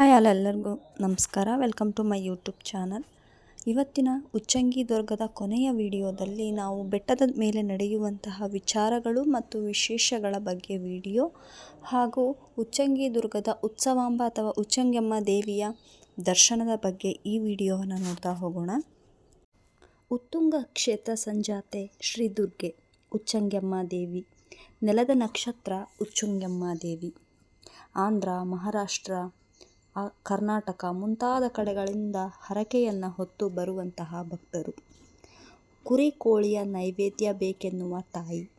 Hi ಅಲ್ಲೆಲ್ಲರಿಗೂ ನಮಸ್ಕಾರ. Welcome to my YouTube channel ಇವತ್ತಿನ ಉಚ್ಚಂಗಿ ದುರ್ಗದ ಕೊನೆಯ ವಿಡಿಯೋದಲ್ಲಿ ನಾವು ಬೆಟ್ಟದ ಮೇಲೆ ನಡೆಯುವಂತಹ ವಿಚಾರಗಳು ಮತ್ತು ವಿಶೇಷಗಳ ಬಗ್ಗೆ ವಿಡಿಯೋ ಹಾಗೂ ಉಚ್ಚಂಗಿ ದುರ್ಗದ ಉತ್ಸವಾಂಬ ಅಥವಾ ಉಚ್ಚಂಗಮ್ಮ ದೇವಿಯ ದರ್ಶನದ ಬಗ್ಗೆ ಈ ವಿಡಿಯೋವನ್ನು ನೋಡ್ತಾ ಹೋಗೋಣ. ಉತ್ತುಂಗ ಕ್ಷೇತ್ರ ಸಂಜಾತೆ ಶ್ರೀ ದುರ್ಗೆ ಉಚ್ಚಂಗಮ್ಮ ದೇವಿ. ನೆಲದ ನಕ್ಷತ್ರ ಉಚ್ಚುಂಗಮ್ಮ ದೇವಿ. ಆಂಧ್ರ, ಮಹಾರಾಷ್ಟ್ರ ಕರ್ನಾಟಕ ಮುಂತಾದ ಕಡೆಗಳಿಂದ ಹರಕೆಯನ್ನು ಹೊತ್ತು ಬರುವಂತಹ ಭಕ್ತರು. ಕುರಿ ಕೋಳಿಯ ನೈವೇದ್ಯ ಬೇಕೆನ್ನುವ ತಾಯಿ.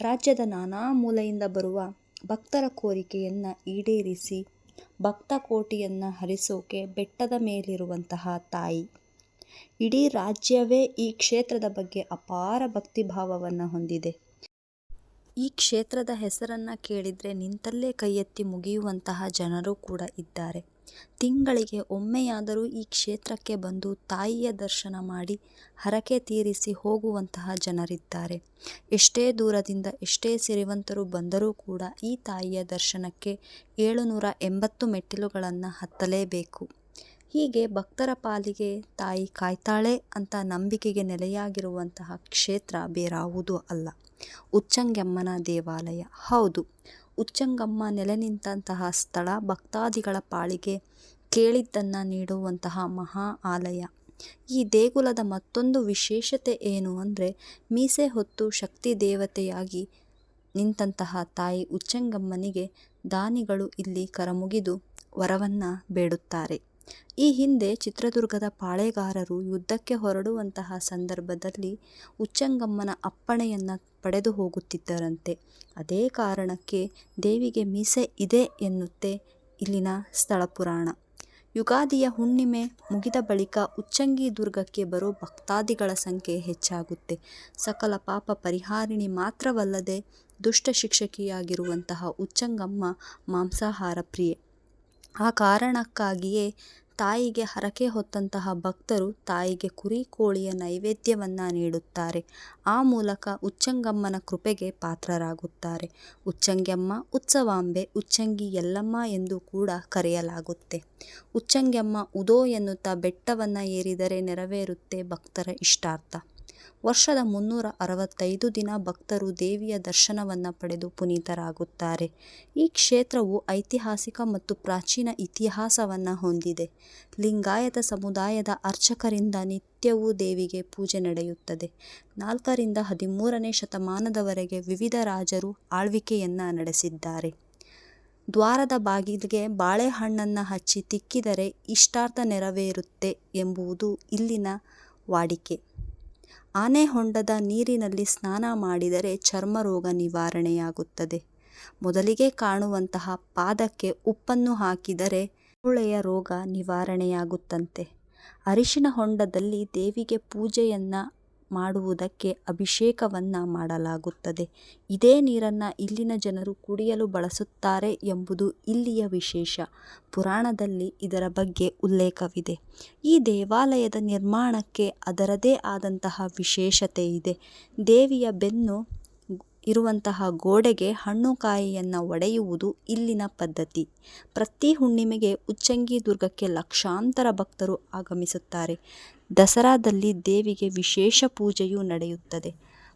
ರಾಜ್ಯದ ನಾನಾ ಮೂಲೆಯಿಂದ ಬರುವ ಭಕ್ತರ ಕೋರಿಕೆಯನ್ನು ಈಡೇರಿಸಿ ಭಕ್ತ ಕೋಟಿಯನ್ನು ಹರಿಸೋಕೆ ಬೆಟ್ಟದ ಮೇಲಿರುವಂತಹ ತಾಯಿ. ಇಡೀ ರಾಜ್ಯವೇ ಈ ಕ್ಷೇತ್ರದ ಬಗ್ಗೆ ಅಪಾರ ಭಕ್ತಿಭಾವವನ್ನು ಹೊಂದಿದೆ. ಈ ಕ್ಷೇತ್ರದ ಹೆಸರನ್ನು ಕೇಳಿದರೆ ನಿಂತಲ್ಲೇ ಕೈಯೆತ್ತಿ ಮುಗಿಯುವಂತಹ ಜನರು ಕೂಡ ಇದ್ದಾರೆ. ತಿಂಗಳಿಗೆ ಒಮ್ಮೆಯಾದರೂ ಈ ಕ್ಷೇತ್ರಕ್ಕೆ ಬಂದು ತಾಯಿಯ ದರ್ಶನ ಮಾಡಿ ಹರಕೆ ತೀರಿಸಿ ಹೋಗುವಂತಹ ಜನರಿದ್ದಾರೆ. ಎಷ್ಟೇ ದೂರದಿಂದ ಎಷ್ಟೇ ಸಿರಿವಂತರು ಬಂದರೂ ಕೂಡ ಈ ತಾಯಿಯ ದರ್ಶನಕ್ಕೆ ಏಳುನೂರ ಎಂಬತ್ತು ಮೆಟ್ಟಿಲುಗಳನ್ನು ಹತ್ತಲೇಬೇಕು. ಹೀಗೆ ಭಕ್ತರ ಪಾಲಿಗೆ ತಾಯಿ ಕಾಯ್ತಾಳೆ ಅಂತ ನಂಬಿಕೆಗೆ ನೆಲೆಯಾಗಿರುವಂತಹ ಕ್ಷೇತ್ರ ಬೇರಾವುದೂ ಅಲ್ಲ. ಉಚ್ಚಂಗಮ್ಮನ ದೇವಾಲಯ. ಹೌದು, ಉಚ್ಚಂಗಮ್ಮ ನೆಲೆ ನಿಂತಹ ಸ್ಥಳ ಭಕ್ತಾದಿಗಳ ಪಾಳಿಗೆ ಕೇಳಿದ್ದನ್ನು ನೀಡುವಂತಹ ಮಹಾ ಆಲಯ. ಈ ದೇಗುಲದ ಮತ್ತೊಂದು ವಿಶೇಷತೆ ಏನು ಅಂದರೆ ಮೀಸೆ ಹೊತ್ತು ಶಕ್ತಿ ದೇವತೆಯಾಗಿ ನಿಂತಹ ತಾಯಿ ಉಚ್ಚಂಗಮ್ಮನಿಗೆ ದಾನಿಗಳು ಇಲ್ಲಿ ಕರಮುಗಿದು ವರವನ್ನು ಬೇಡುತ್ತಾರೆ. ಈ ಹಿಂದೆ ಚಿತ್ರದುರ್ಗದ ಪಾಳೆಗಾರರು ಯುದ್ಧಕ್ಕೆ ಹೊರಡುವಂತಹ ಸಂದರ್ಭದಲ್ಲಿ ಉಚ್ಚಂಗಮ್ಮನ ಅಪ್ಪಣೆಯನ್ನು ಪಡೆದು ಹೋಗುತ್ತಿದ್ದರಂತೆ. ಅದೇ ಕಾರಣಕ್ಕೆ ದೇವಿಗೆ ಮೀಸೆ ಇದೆ ಎನ್ನುತ್ತೆ ಇಲ್ಲಿನ ಸ್ಥಳ ಪುರಾಣ ಯುಗಾದಿಯ ಹುಣ್ಣಿಮೆ ಮುಗಿದ ಬಳಿಕ ಉಚ್ಚಂಗಿ ದುರ್ಗಕ್ಕೆ ಬರೋ ಭಕ್ತಾದಿಗಳ ಸಂಖ್ಯೆ ಹೆಚ್ಚಾಗುತ್ತೆ. ಸಕಲ ಪಾಪ ಪರಿಹಾರಿಣಿ ಮಾತ್ರವಲ್ಲದೆ ದುಷ್ಟ ಶಿಕ್ಷಕಿಯಾಗಿರುವಂತಹ ಉಚ್ಚಂಗಮ್ಮ ಮಾಂಸಾಹಾರ ಪ್ರಿಯೆ. ಆ ಕಾರಣಕ್ಕಾಗಿಯೇ ತಾಯಿಗೆ ಹರಕೆ ಹೊತ್ತಂತಹ ಭಕ್ತರು ತಾಯಿಗೆ ಕುರಿ ಕೋಳಿಯ ನೈವೇದ್ಯವನ್ನು ನೀಡುತ್ತಾರೆ. ಆ ಮೂಲಕ ಉಚ್ಚಂಗಮ್ಮನ ಕೃಪೆಗೆ ಪಾತ್ರರಾಗುತ್ತಾರೆ. ಉಚ್ಚಂಗಮ್ಮ ಉತ್ಸವಾಂಬೆ, ಉಚ್ಚಂಗಿ ಯಲ್ಲಮ್ಮ ಎಂದು ಕೂಡ ಕರೆಯಲಾಗುತ್ತೆ. ಉಚ್ಚಂಗಮ್ಮ ಉದೋ ಎನ್ನುತ್ತಾ ಬೆಟ್ಟವನ್ನು ಏರಿದರೆ ನೆರವೇರುತ್ತೆ ಭಕ್ತರ ಇಷ್ಟಾರ್ಥ. ವರ್ಷದ ಮುನ್ನೂರ ಅರವತ್ತೈದು ದಿನ ಭಕ್ತರು ದೇವಿಯ ದರ್ಶನವನ್ನು ಪಡೆದು ಪುನೀತರಾಗುತ್ತಾರೆ. ಈ ಕ್ಷೇತ್ರವು ಐತಿಹಾಸಿಕ ಮತ್ತು ಪ್ರಾಚೀನ ಇತಿಹಾಸವನ್ನು ಹೊಂದಿದೆ. ಲಿಂಗಾಯತ ಸಮುದಾಯದ ಅರ್ಚಕರಿಂದ ನಿತ್ಯವೂ ದೇವಿಗೆ ಪೂಜೆ ನಡೆಯುತ್ತದೆ. ನಾಲ್ಕರಿಂದ ಹದಿಮೂರನೇ ಶತಮಾನದವರೆಗೆ ವಿವಿಧ ರಾಜರು ಆಳ್ವಿಕೆಯನ್ನು ನಡೆಸಿದ್ದಾರೆ. ದ್ವಾರದ ಬಾಗಿಲಿಗೆ ಬಾಳೆಹಣ್ಣನ್ನು ಹಚ್ಚಿ ತಿಕ್ಕಿದರೆ ಇಷ್ಟಾರ್ಥ ನೆರವೇರುತ್ತೆ ಎಂಬುವುದು ಇಲ್ಲಿನ ವಾಡಿಕೆ. ಆನೆ ಹೊಂಡದ ನೀರಿನಲ್ಲಿ ಸ್ನಾನ ಮಾಡಿದರೆ ಚರ್ಮ ರೋಗ ನಿವಾರಣೆಯಾಗುತ್ತದೆ. ಮೊದಲಿಗೆ ಕಾಣುವಂತಹ ಪಾದಕ್ಕೆ ಉಪ್ಪನ್ನು ಹಾಕಿದರೆ ಮೂಳೆಯ ರೋಗ ನಿವಾರಣೆಯಾಗುತ್ತಂತೆ. ಅರಿಶಿನ ಹೊಂಡದಲ್ಲಿ ದೇವಿಗೆ ಪೂಜೆಯನ್ನು ಮಾಡುವುದಕ್ಕೆ ಅಭಿಷೇಕವನ್ನು ಮಾಡಲಾಗುತ್ತದೆ. ಇದೇ ನೀರನ್ನು ಇಲ್ಲಿನ ಜನರು ಕುಡಿಯಲು ಬಳಸುತ್ತಾರೆ ಎಂಬುದು ಇಲ್ಲಿಯ ವಿಶೇಷ. ಪುರಾಣದಲ್ಲಿ ಇದರ ಬಗ್ಗೆ ಉಲ್ಲೇಖವಿದೆ. ಈ ದೇವಾಲಯದ ನಿರ್ಮಾಣಕ್ಕೆ ಅದರದೇ ಆದಂತಹ ವಿಶೇಷತೆ ಇದೆ. ದೇವಿಯ ಬೆನ್ನು ಇರುವಂತಹ ಗೋಡೆಗೆ ಹಣ್ಣು ಕಾಯಿಯನ್ನು ಒಡೆಯುವುದು ಇಲ್ಲಿನ ಪದ್ಧತಿ. ಪ್ರತಿ ಹುಣ್ಣಿಮೆಗೆ ಉಚ್ಚಂಗಿ ದುರ್ಗಕ್ಕೆ ಲಕ್ಷಾಂತರ ಭಕ್ತರು ಆಗಮಿಸುತ್ತಾರೆ. ದಸರಾದಲ್ಲಿ ದೇವಿಗೆ ವಿಶೇಷ ಪೂಜೆಯೂ ನಡೆಯುತ್ತದೆ.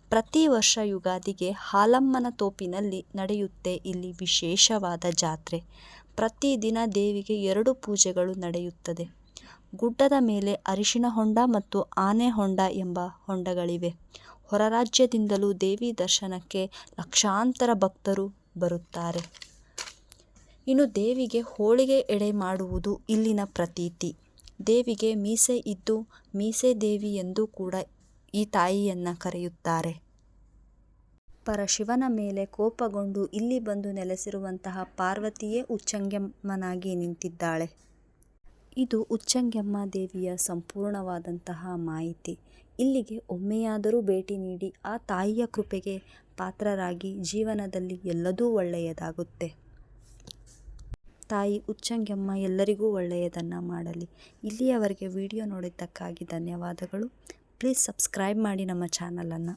ಪ್ರತಿ ವರ್ಷ ಯುಗಾದಿಗೆ ಹಾಲಮ್ಮನ ತೋಪಿನಲ್ಲಿ ನಡೆಯುತ್ತೆ ಇಲ್ಲಿ ವಿಶೇಷವಾದ ಜಾತ್ರೆ. ಪ್ರತಿದಿನ ದೇವಿಗೆ ಎರಡು ಪೂಜೆಗಳು ನಡೆಯುತ್ತದೆ. ಗುಡ್ಡದ ಮೇಲೆ ಅರಿಶಿನ ಹೊಂಡ ಮತ್ತು ಆನೆ ಹೊಂಡ ಎಂಬ ಹೊಂಡಗಳಿವೆ. ಹೊರರಾಜ್ಯದಿಂದಲೂ ದೇವಿ ದರ್ಶನಕ್ಕೆ ಲಕ್ಷಾಂತರ ಭಕ್ತರು ಬರುತ್ತಾರೆ. ಇನ್ನು ದೇವಿಗೆ ಹೋಳಿಗೆ ಎಡೆ ಮಾಡುವುದು ಇಲ್ಲಿನ ಪ್ರತೀತಿ. ದೇವಿಗೆ ಮೀಸೆ ಇದ್ದು ಮೀಸೆ ದೇವಿ ಎಂದು ಕೂಡ ಈ ತಾಯಿಯನ್ನು ಕರೆಯುತ್ತಾರೆ. ಪರಶಿವನ ಮೇಲೆ ಕೋಪಗೊಂಡು ಇಲ್ಲಿ ಬಂದು ನೆಲೆಸಿರುವಂತಹ ಪಾರ್ವತಿಯೇ ಉಚ್ಚಂಗ್ಯಮ್ಮನಾಗಿ ನಿಂತಿದ್ದಾಳೆ. ಇದು ಉಚ್ಚಂಗ್ಯಮ್ಮ ದೇವಿಯ ಸಂಪೂರ್ಣವಾದಂತಹ ಮಾಹಿತಿ. ಇಲ್ಲಿಗೆ ಒಮ್ಮೆಯಾದರೂ ಭೇಟಿ ನೀಡಿ ಆ ತಾಯಿಯ ಕೃಪೆಗೆ ಪಾತ್ರರಾಗಿ ಜೀವನದಲ್ಲಿ ಎಲ್ಲದೂ ಒಳ್ಳೆಯದಾಗುತ್ತೆ. ತಾಯಿ ಉಚ್ಚಂಗಮ್ಮ ಎಲ್ಲರಿಗೂ ಒಳ್ಳೆಯದನ್ನು ಮಾಡಲಿ. ಇಲ್ಲಿಯವರೆಗೆ ವಿಡಿಯೋ ನೋಡಿದ್ದಕ್ಕಾಗಿ ಧನ್ಯವಾದಗಳು. ಪ್ಲೀಸ್ ಸಬ್ಸ್ಕ್ರೈಬ್ ಮಾಡಿ ನಮ್ಮ ಚಾನಲನ್ನು.